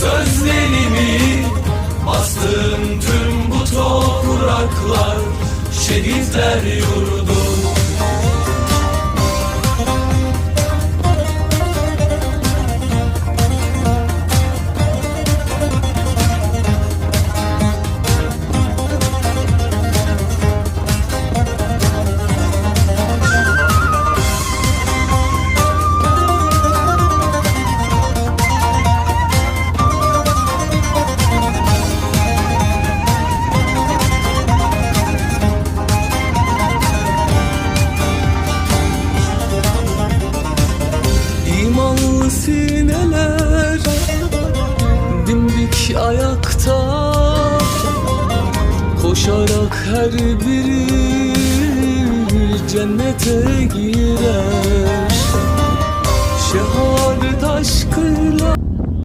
Sözlerimi bastığım tüm bu topraklar Şehitler yurdu ayakta Koşarak her biri cennete girer. Şehadet aşkıyla